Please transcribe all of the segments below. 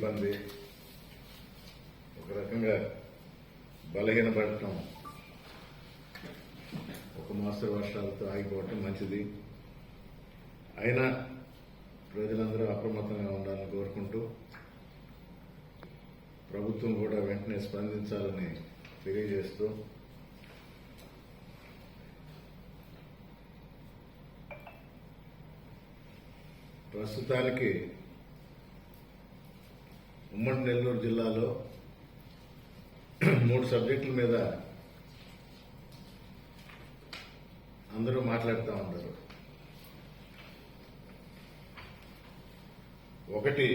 ఇబ్బంది. ఒక రకంగా బలహీనపడటం. ఒక మాస్టర్ వర్షాలతో ఆగిపోవటం మంచిది. అయినా ప్రజలందరూ అప్రమత్తంగా ఉండాలని కోరుకుంటూ ప్రభుత్వం కూడా వెంటనే స్పందించాలని తెలియజేస్తూ ప్రస్తుతానికి ఉమ్మడి నెల్లూరు జిల్లాలో మూడు సబ్జెక్టుల మీద అందరూ మాట్లాడుతూ ఉంటారు ఒకటి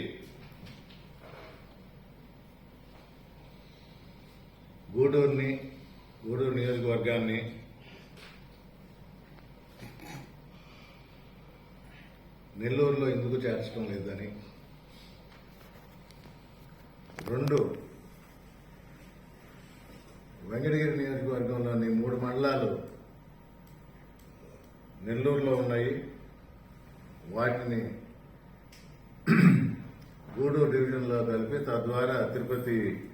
గూడూరుని గూడూరు నియోజకవర్గాన్ని నెల్లూరులో ఎందుకు చేర్చడం లేదని రెండు. వెంకటగిరి నియోజకవర్గంలోని మూడు మండలాలు నెల్లూరులో ఉన్నాయి. వాటిని గూడూరు డివిజన్లో కలిపి తద్వారా తిరుపతి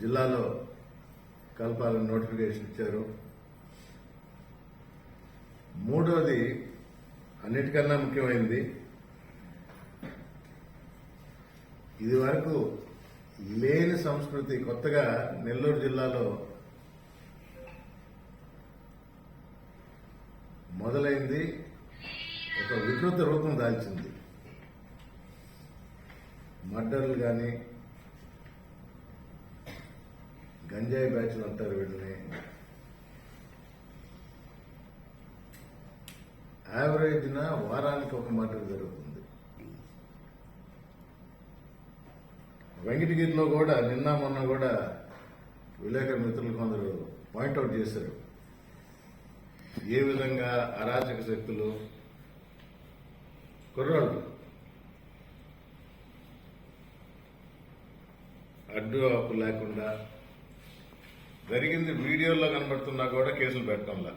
జిల్లాలో కలపాలని నోటిఫికేషన్ ఇచ్చారు. మూడోది అన్నిటికన్నా ముఖ్యమైనది ఇది వరకు లేని సంస్కృతి కొత్తగా నెల్లూరు జిల్లాలో మొదలైంది. ఒక వికృత రూపం దాల్చింది. మర్డర్లు కానీ గంజాయి బ్యాచ్లు అంటారు వీటిని యావరేజ్న వారానికి ఒక మర్డర్ జరుగుతుంది. వెంకటగిరిలో కూడా నిన్న మొన్న కూడా విలేకరు మిత్రులు కొందరు పాయింట్అవుట్ చేశారు. ఏ విధంగా అరాచక శక్తులు కుర్రాళ్ళు అడ్డు ఆపు లేకుండా జరిగింది వీడియోలో కనబడుతున్నా కూడా కేసులు పెట్టడంలా.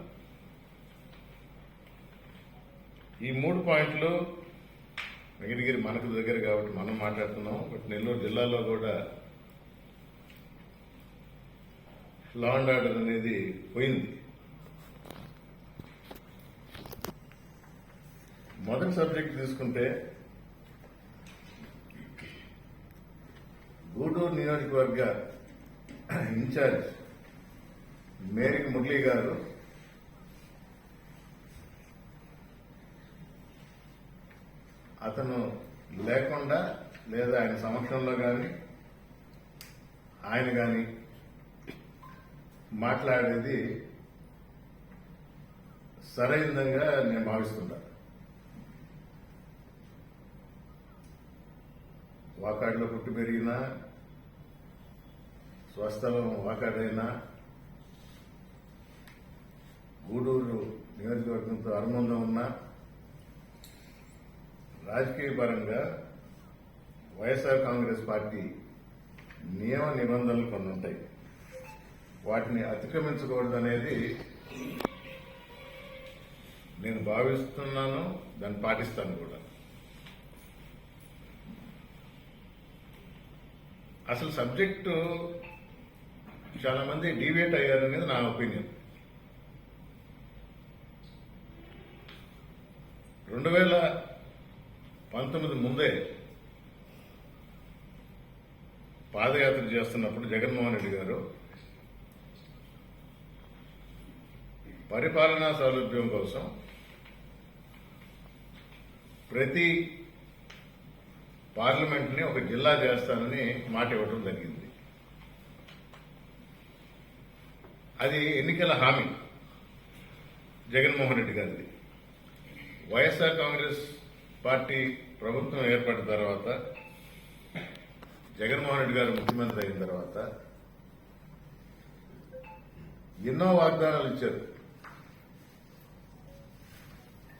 ఈ మూడు పాయింట్లు వెంకటగిరి మనకు దగ్గర కాబట్టి మనం మాట్లాడుతున్నాం. బట్ నెల్లూరు జిల్లాలో కూడా లా అండ్ ఆర్డర్ అనేది పోయింది. మొదటి సబ్జెక్ట్ తీసుకుంటే గూడూరు నియోజకవర్గ ఇన్ఛార్జ్ మేరీ మురళీ గారు అతను లేకుండా లేదా ఆయన సమక్షంలో కానీ ఆయన కానీ మాట్లాడేది సరైనదిగా నేను భావిస్తున్నా. వాకాడులో పుట్టి పెరిగినా స్వస్థలం వాకాడైనా గూడూరు నియోజకవర్గంతో అనుబంధం ఉన్నా రాజకీయ పరంగా వైఎస్ఆర్ కాంగ్రెస్ పార్టీ నియమ నిబంధనలు కొన్ని ఉంటాయి. వాటిని అతిక్రమించకూడదనేది నేను భావిస్తున్నాను దాన్ని పాటిస్తాను కూడా. అసలు సబ్జెక్టు చాలా మంది డివేట్ అయ్యారనేది నా ఒపీనియన్ రెండు వేల పంతొమ్మిది ముందే పాదయాత్ర చేస్తున్నప్పుడు జగన్మోహన్ రెడ్డి గారు పరిపాలనా సౌలభ్యం కోసం ప్రతి పార్లమెంట్ని ఒక జిల్లా చేస్తానని మాట ఇవ్వడం జరిగింది. అది ఎన్నికల హామీ జగన్మోహన్ రెడ్డి గారిది. వైఎస్ఆర్ కాంగ్రెస్ పార్టీ ప్రభుత్వం ఏర్పడిన తర్వాత జగన్మోహన్ రెడ్డి గారు ముఖ్యమంత్రి అయిన తర్వాత ఎన్నో వాగ్దానాలు ఇచ్చారు.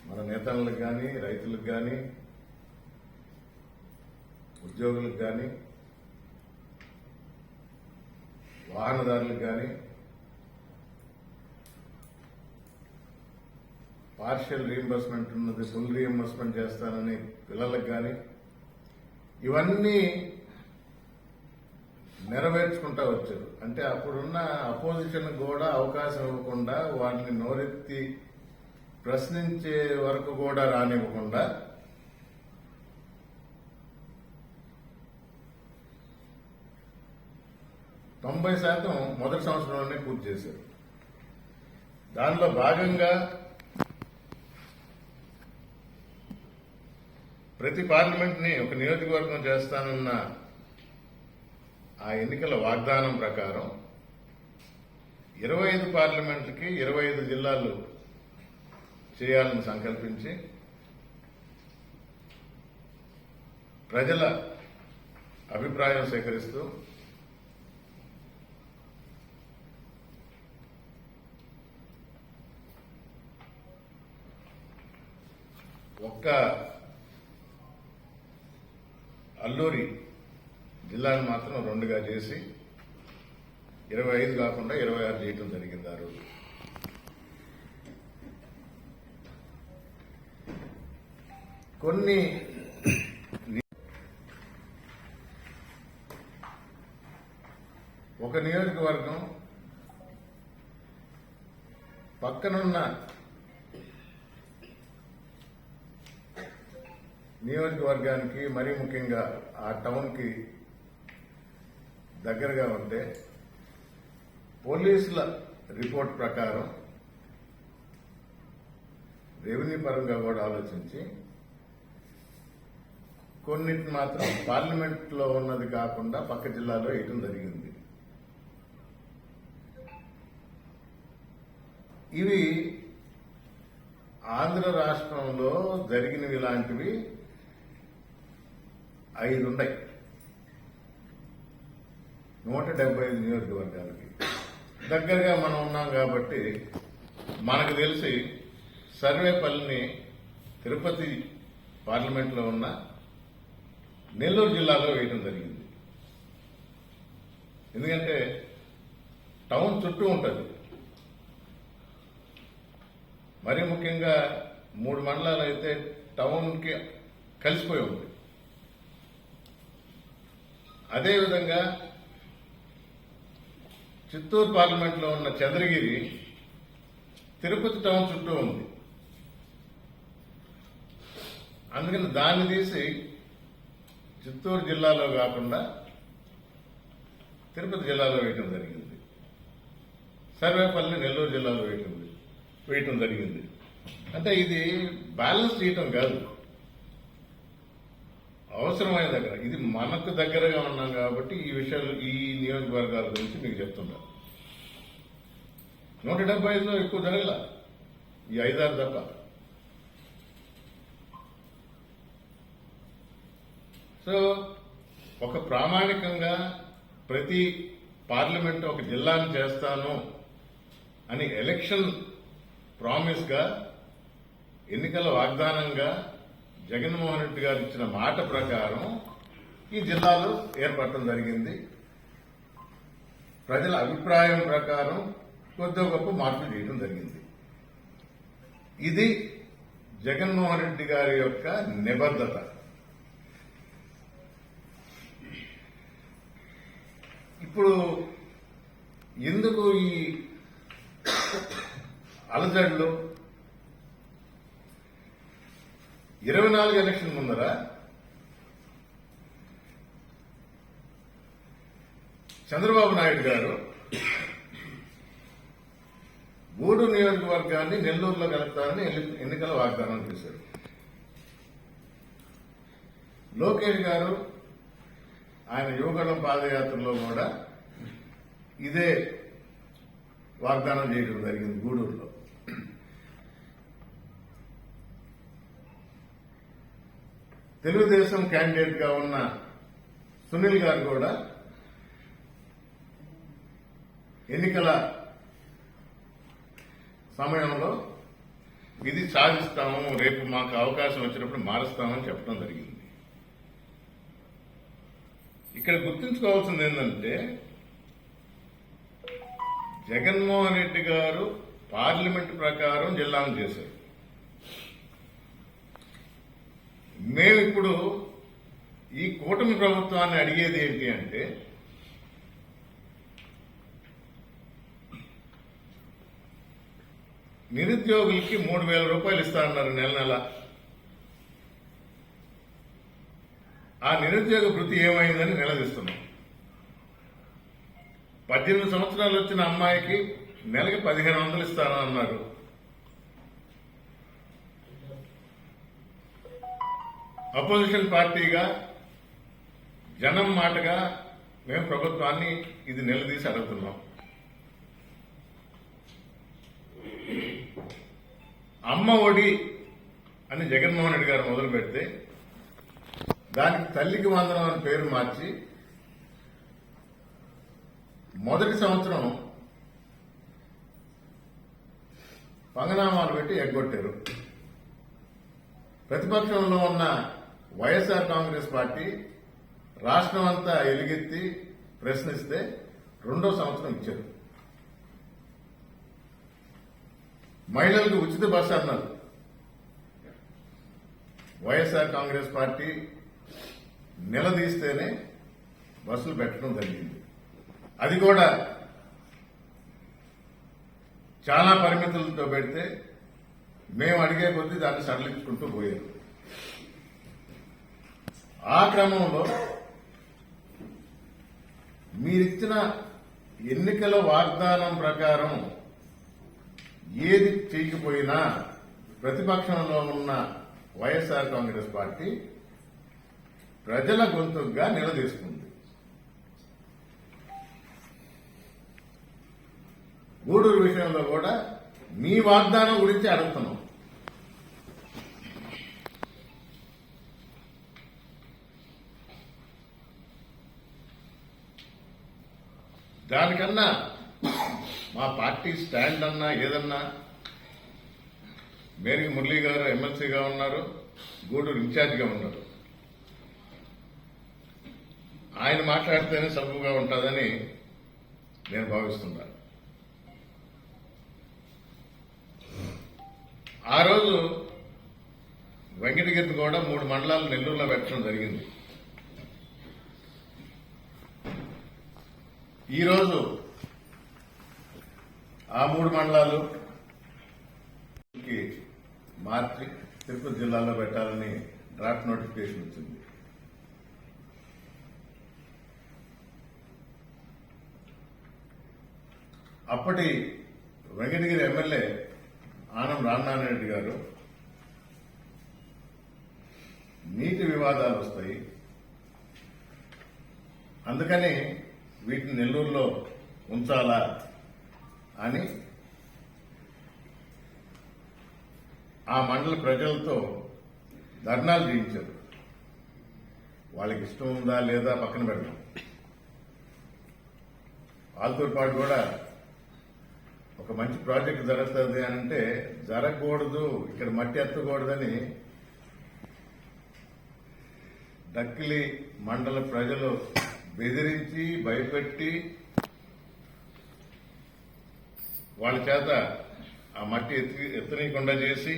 మన నేతలకు కానీ రైతులకు కానీ ఉద్యోగులకు కానీ వాహనదారులకు కానీ పార్షియల్ రీఎంబర్స్మెంట్ ఉన్నది ఫుల్ రీఎంబర్స్మెంట్ చేస్తానని పిల్లలకు కానీ ఇవన్నీ నెరవేర్చుకుంటా వచ్చారు. అంటే అప్పుడున్న అపోజిషన్ కూడా అవకాశం ఇవ్వకుండా వాటిని నోరెత్తి ప్రశ్నించే వరకు కూడా రానివ్వకుండా తొంభై శాతం మొదటి సంవత్సరంలోనే పూర్తి చేశారు. దానిలో భాగంగా ప్రతి పార్లమెంట్ని ఒక నియోజకవర్గం చేస్తానన్న ఆ ఎన్నికల వాగ్దానం ప్రకారం ఇరవై ఐదు పార్లమెంట్లకి ఇరవై ఐదు జిల్లాలు చేయాలని సంకల్పించి ప్రజల అభిప్రాయం సేకరిస్తూ ఒక్క అల్లూరి జిల్లాను మాత్రం రెండుగా చేసి ఇరవై ఐదు కాకుండా ఇరవై ఆరు చేయటం జరిగింది ఆ రోజు. కొన్ని ఒక నియోజకవర్గం పక్కనున్న నియోజకవర్గానికి మరీ ముఖ్యంగా ఆ టౌన్కి దగ్గరగా ఉంటే పోలీసుల రిపోర్ట్ ప్రకారం రెవెన్యూ పరంగా కూడా ఆలోచించి కొన్నిటిని మాత్రం పార్లమెంట్లో ఉన్నది కాకుండా పక్క జిల్లాలో వేయటం జరిగింది. ఇవి ఆంధ్ర రాష్ట్రంలో జరిగినవి ఇలాంటివి ఐదు ఉన్నాయి నూట డెబ్బై ఐదు నియోజకవర్గాలకి. దగ్గరగా మనం ఉన్నాం కాబట్టి మనకు తెలిసి సర్వేపల్లిని తిరుపతి పార్లమెంట్లో ఉన్న నెల్లూరు జిల్లాలో వేయడం జరిగింది. ఎందుకంటే టౌన్ చుట్టూ ఉంటుంది. మరి ముఖ్యంగా మూడు మండలాలు అయితే టౌన్కి కలిసిపోయి ఉంది. అదేవిధంగా చిత్తూరు పార్లమెంట్లో ఉన్న చంద్రగిరి తిరుపతి టౌన్ చుట్టూ ఉంది. అందుకని దాన్ని తీసి చిత్తూరు జిల్లాలో కాకుండా తిరుపతి జిల్లాలో వేయటం జరిగింది. సర్వేపల్లి నెల్లూరు జిల్లాలో వేయటం వేయటం జరిగింది. అంటే ఇది బ్యాలెన్స్ చేయటం కాదు. అవసరమైన దగ్గర. ఇది మనకు దగ్గరగా ఉన్నాం కాబట్టి ఈ విషయాలు ఈ నియోజకవర్గాల గురించి మీకు చెప్తున్నా నూట డెబ్బై ఐదులో ఎక్కువ జరగల. ఈ ఐదారు తప్ప సో ఒక ప్రామాణికంగా ప్రతి పార్లమెంట్ ఒక జిల్లాను చేస్తాను అని ఎలక్షన్ ప్రామిస్గా ఎన్నికల వాగ్దానంగా జగన్మోహన్ రెడ్డి గారు ఇచ్చిన మాట ప్రకారం ఈ జిల్లాలు ఏర్పడటం జరిగింది. ప్రజల అభిప్రాయం ప్రకారం కొద్ది గొప్ప మార్పులు చేయడం జరిగింది. ఇది జగన్మోహన్ రెడ్డి గారి యొక్క నిబద్ధత. ఇప్పుడు ఎందుకు ఈ అలజడులు ఇరవై నాలుగు ఎలక్షన్ ముందర చంద్రబాబు నాయుడు గారు గూడూరు నియోజకవర్గాన్ని నెల్లూరులో కలుపుతారని ఎన్నికల వాగ్దానం చేశారు. లోకేష్ గారు ఆయన యువగణం పాదయాత్రలో కూడా ఇదే వాగ్దానం చేయడం జరిగింది గూడూరులో. తెలుగుదేశం క్యాండిడేట్గా ఉన్న సునీల్ గారు కూడా ఎన్నికల సమయంలో ఇది సాధిస్తాము రేపు మాకు అవకాశం వచ్చినప్పుడు మారుస్తామని చెప్పడం జరిగింది. ఇక్కడ గుర్తుంచుకోవాల్సింది ఏంటంటే జగన్మోహన్ రెడ్డి గారు పార్లమెంట్ ప్రకారం జిల్లాను చేశారు. మేము ఇప్పుడు ఈ కూటమి ప్రభుత్వాన్ని అడిగేది ఏంటి అంటే నిరుద్యోగులకి మూడు వేల రూపాయలు ఇస్తా అన్నారు నెల నెల. ఆ నిరుద్యోగ వృత్తి ఏమైందని నిలదీస్తున్నాం పద్దెనిమిది సంవత్సరాలు వచ్చిన అమ్మాయికి నెలకి పదిహేను వందలు ఇస్తాను అపోజిషన్ పార్టీగా జనం మాటగా మేము ప్రభుత్వాన్ని ఇది నిలదీసి అడుగుతున్నాం. అమ్మ ఒడి అని జగన్మోహన్ రెడ్డి గారు మొదలు పెడితే దానికి తల్లికి వందనం అని పేరు మార్చి మొదటి సంవత్సరం పంగనామాలు పెట్టి ఎగ్గొట్టారు. ప్రతిపక్షంలో ఉన్న వైఎస్ఆర్ కాంగ్రెస్ పార్టీ రాష్ట్రం అంతా ఎలుగెత్తి ప్రశ్నిస్తే రెండో సంవత్సరం ఇచ్చారు. మహిళలకు ఉచిత బస్సు అన్నారు. వైఎస్ఆర్ కాంగ్రెస్ పార్టీ నిలదీస్తేనే బస్సులు పెట్టడం జరిగింది. అది కూడా చాలా పరిమితులతో పెడితే మేము అడిగే కొద్దీ దాన్ని సడలించుకుంటూ పోయారు. ఆ క్రమంలో మీరిచ్చిన ఎన్నికల వాగ్దానం ప్రకారం ఏది చేయకపోయినా ప్రతిపక్షంలో ఉన్న వైఎస్ఆర్ కాంగ్రెస్ పార్టీ ప్రజల గొంతుగా నిలదీసుకుంది గూడూరు విషయంలో కూడా మీ వాగ్దానం గురించి అడుగుతున్నాం. దానికన్నా మా పార్టీ స్టాండ్ అన్నా ఏదన్నా మేరీ మురళీ గారు ఎమ్మెల్సీగా ఉన్నారు గూడూరు ఇన్ఛార్జిగా ఉన్నారు. ఆయన మాట్లాడితేనే సబుగా ఉంటుందని నేను భావిస్తున్నాను ఆ రోజు వెంకటగిరిని కూడా మూడు మండలాలు నెల్లూరులో పెట్టడం జరిగింది. ఈరోజు ఆ మూడు మండలాలు కి మార్చి తిరుపతి జిల్లాలో పెట్టాలని డ్రాఫ్ట్ నోటిఫికేషన్ వచ్చింది. అప్పటి వెంకటగిరి ఎమ్మెల్యే ఆనం రామనారాయణరెడ్డి గారు నీటి వివాదాలు వస్తాయి. అందుకని వీటిని నెల్లూరులో ఉంచాలా అని ఆ మండల ప్రజలతో ధర్నాలు చేయించారు. వాళ్ళకి ఇష్టం ఉందా లేదా పక్కన పెడతాం వాళ్ళతో పాటు కూడా ఒక మంచి ప్రాజెక్ట్ జరుగుతుంది అని అంటే జరగకూడదు ఇక్కడ మట్టి ఎత్తకూడదని డక్కిలి మండల ప్రజలు బెదిరించి భయపెట్టి వాళ్ళ చేత ఆ మట్టి ఎత్తి ఎత్తనీయకుండా చేసి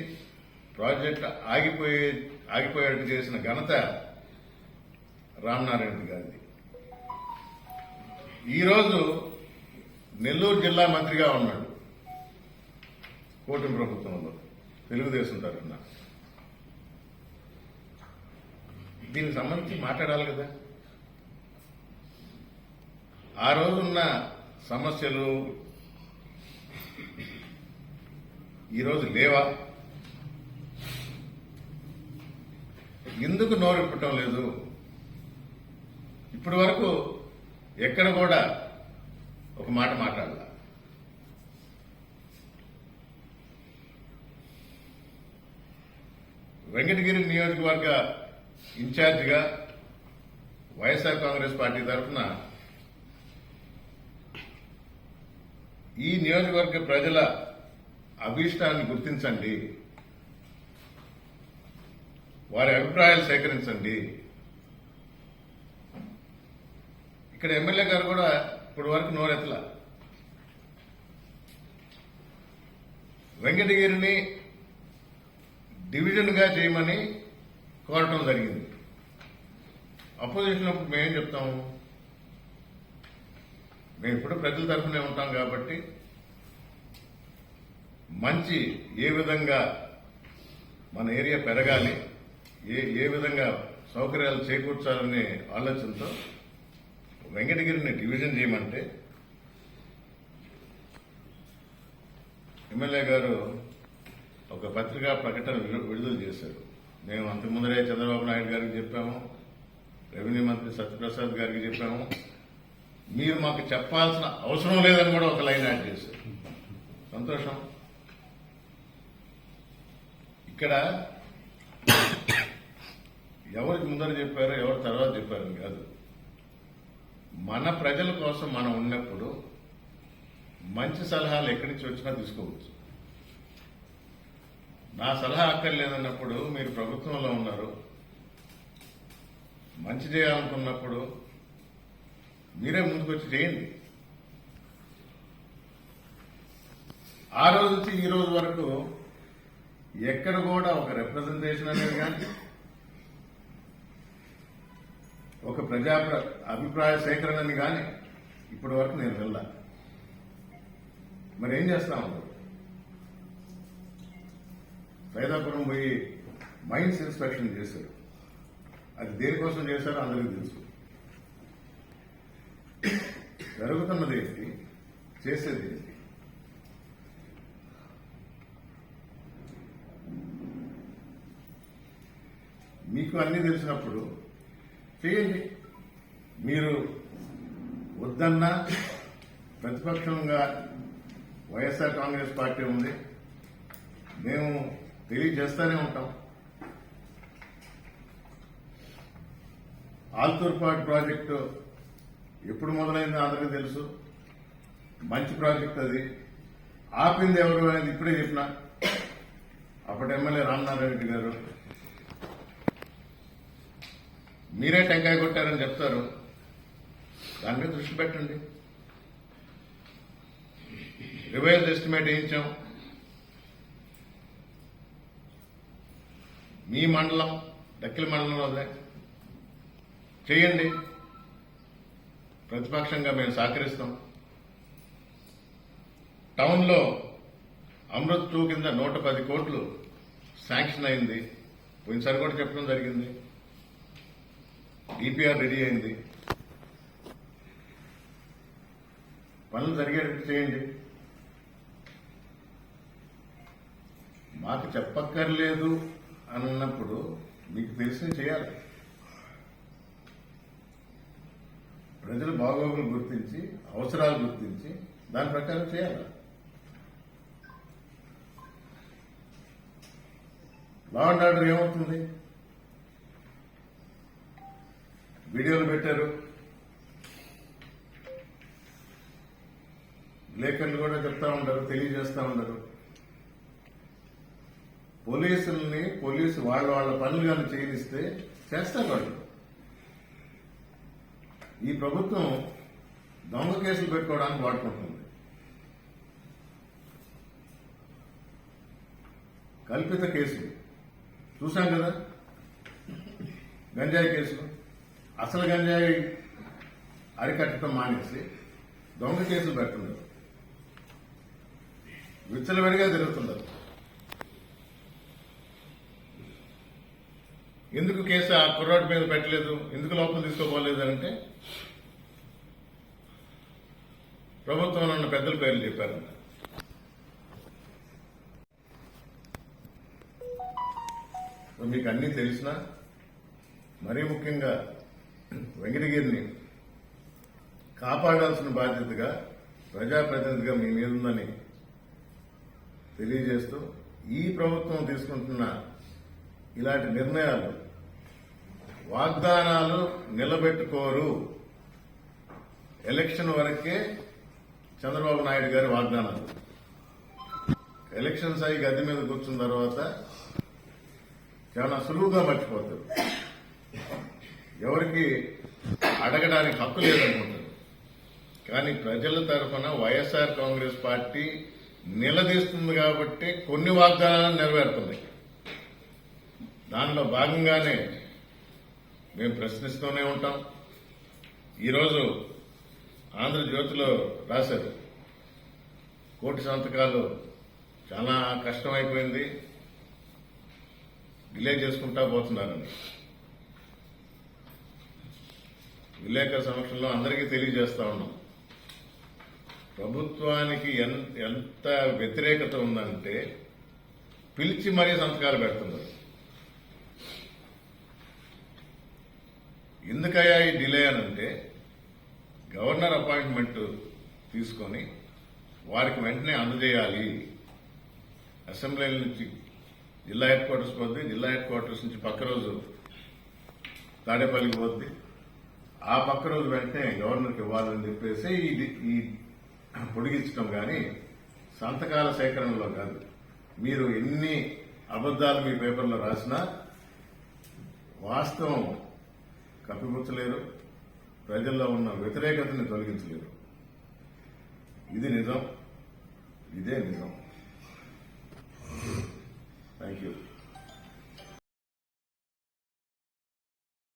ప్రాజెక్ట్ ఆగిపోయే ఆగిపోయేట్టు చేసిన ఘనత రామనారాయణ గారిది. ఈరోజు నెల్లూరు జిల్లా మంత్రిగా ఉన్నాడు కూటమి ప్రభుత్వంలో. తెలుగుదేశం తరఫున. దీనికి సంబంధించి మాట్లాడాలి కదా. ఆ రోజున్న సమస్యలు ఈరోజు లేవా? ఎందుకు నోరిప్పటం లేదు? ఇప్పటి వరకు ఎక్కడ కూడా ఒక మాట మాట్లాడాల. వెంకటగిరి నియోజకవర్గ ఇన్ఛార్జిగా వైఎస్ఆర్ కాంగ్రెస్ పార్టీ తరఫున ఈ నియోజకవర్గ ప్రజల అభీష్టాన్ని గుర్తించండి. వారి అభిప్రాయాలు సేకరించండి. ఇక్కడ ఎమ్మెల్యే గారు కూడా ఇప్పటి వరకు నోరెత్తల. వెంకటగిరిని డివిజన్గా చేయమని కోరటం జరిగింది. అపోజిషన్ అప్పుడు మేమేం చెప్తాము? మేము ఇప్పుడు ప్రజల తరఫునే ఉంటాం కాబట్టి మంచి ఏ విధంగా మన ఏరియా పెరగాలి ఏ ఏ విధంగా సౌకర్యాలు చేకూర్చాలనే ఆలోచనతో వెంకటగిరిని డివిజన్ చేయమంటే ఎమ్మెల్యే గారు ఒక పత్రికా ప్రకటన విడుదల చేశారు. మేము అంతకుముందరే చంద్రబాబు నాయుడు గారికి చెప్పాము రెవెన్యూ మంత్రి సత్యప్రసాద్ గారికి చెప్పాము మీరు మాకు చెప్పాల్సిన అవసరం లేదని కూడా ఒక లైన్ యాడ్ చేశారు. సంతోషం. ఇక్కడ ఎవరికి ముందర చెప్పారో ఎవరు తర్వాత చెప్పారని కాదు. మన ప్రజల కోసం మనం ఉన్నప్పుడు మంచి సలహాలు ఎక్కడి నుంచి వచ్చినా తీసుకోవచ్చు. నా సలహా అక్కర్లేదన్నప్పుడు మీరు ప్రభుత్వంలో ఉన్నారు. మంచి చేయాలనుకున్నప్పుడు మీరే ముందుకొచ్చి చేయండి. ఆ రోజు నుంచి ఈ రోజు వరకు ఎక్కడ కూడా ఒక రిప్రజెంటేషన్ అనేది కానీ ఒక ప్రజా అభిప్రాయ సేకరణని కానీ ఇప్పటి వరకు నేను వెళ్ళా. మరి ఏం చేస్తాము సైదాపురం పోయి మైన్స్ ఇన్స్పెక్షన్ చేశారు. అది దేనికోసం చేశారో అందరికీ తెలుసు. జరుగుతున్నది ఏంటి? చేసేది ఏంటి? మీకు అన్నీ తెలిసినప్పుడు చేయండి. మీరు వద్దన్నా ప్రతిపక్షంగా వైఎస్ఆర్ కాంగ్రెస్ పార్టీ ఉంది. మేము తెలియజేస్తూనే ఉంటాం. ఆల్తూర్పాటు ప్రాజెక్టు ఎప్పుడు మొదలైందో అందరికీ తెలుసు. మంచి ప్రాజెక్ట్ అది. ఆపింది ఎవరు అనేది ఇప్పుడే చెప్పిన. అప్పటి ఎమ్మెల్యే రామనారాయణ రెడ్డి గారు. మీరే టెంకాయ కొట్టారని చెప్తారు. దాని మీద దృష్టి పెట్టండి. Revise estimate వేయించాం. మీ మండలం దక్కిల మండలంలో అదే చేయండి. ప్రతిపక్షంగా మేము సహకరిస్తాం. టౌన్లో అమృత్ టూ కింద నూట పది కోట్లు శాంక్షన్ అయింది. పోయినసారి కూడా చెప్పడం జరిగింది. డిపిఆర్ రెడీ అయింది. పనులు జరిగేటట్టు చేయండి. మాకు చెప్పక్కర్లేదు అన్నప్పుడు మీకు తెలిసి చేయాలి. ప్రజల బాగోగులు గుర్తించి అవసరాలు గుర్తించి దాని ప్రకారం చేయాలి. లా అండ్ ఆర్డర్ ఏమవుతుంది? వీడియోలు పెట్టారు. విలేకరులు కూడా చెప్తా ఉంటారు తెలియజేస్తా ఉంటారు. పోలీసుల్ని పోలీసు వాళ్ళ వాళ్ళ పనులు కానీ చేయనిస్తే చేస్తారు వాళ్ళు. ఈ ప్రభుత్వం దొంగ కేసులు పెట్టుకోవడానికి వాడుకుంటుంది. కల్పిత కేసులు చూసాం కదా? గంజాయి కేసులు అసలు గంజాయి అరికట్టడం మానేసి దొంగ కేసులు పెడుతున్నారు విచ్చలవిడిగా జరుగుతున్నారు ఎందుకు కేసు ఆ కుర్రాడి మీద పెట్టలేదు? ఎందుకు లోపల తీసుకోపోలేదు అంటే ప్రభుత్వం ఉన్న పెద్దల పేర్లు చెప్పారు మీకు అన్నీ తెలిసినా మరీ ముఖ్యంగా వెంకటగిరిని కాపాడాల్సిన బాధ్యతగా ప్రజాప్రతినిధిగా మీ మీద ఉందని తెలియజేస్తూ ఈ ప్రభుత్వం తీసుకుంటున్న ఇలాంటి నిర్ణయాలు వాగ్దానాలు నిలబెట్టుకోరు. ఎలక్షన్ వరకే చంద్రబాబు నాయుడు గారి వాగ్దానాలు. ఎలక్షన్స్ అయి గది మీద కూర్చున్న తర్వాత చాలా సులువుగా మర్చిపోతారు. ఎవరికి అడగడానికి హక్కు లేదనుకుంటారు. కానీ ప్రజల తరఫున వైఎస్ఆర్ కాంగ్రెస్ పార్టీ నిలదీస్తుంది కాబట్టి కొన్ని వాగ్దానాలను నెరవేరుతున్నాయి దానిలో భాగంగానే మేము ప్రశ్నిస్తూనే ఉంటాం. ఈరోజు ఆంధ్రజ్యోతిలో రాశారు. కోటి సంతకాలు చాలా కష్టమైపోయింది. డిలే చేసుకుంటా పోతున్నారని. విలేకరుల సమక్షంలో అందరికీ తెలియజేస్తా ఉన్నాం. ప్రభుత్వానికి ఎంత వ్యతిరేకత ఉందంటే పిలిచి మరీ సంతకాలు పెడుతున్నారు. ఎందుకయ్యా ఈ డిలే అనంటే గవర్నర్ అపాయింట్మెంట్ తీసుకొని వారికి వెంటనే అందజేయాలి. అసెంబ్లీ నుంచి జిల్లా హెడ్ క్వార్టర్స్ పోద్ది జిల్లా హెడ్ క్వార్టర్స్ నుంచి పక్క రోజు తాడేపల్లికి పోద్ది. ఆ పక్క రోజు వెంటనే గవర్నర్కి ఇవ్వాలని చెప్పేసి ఇది ఈ పొడిగించడం కానీ సంతకాల సేకరణలో కాదు. మీరు ఎన్ని అబద్దాలు మీ పేపర్లో రాసినా వాస్తవం కప్పిపుచ్చలేరు ప్రజల్లో ఉన్న వ్యతిరేకతని తొలగించలేరు. ఇది నిజం. ఇదే నిజం. Thank you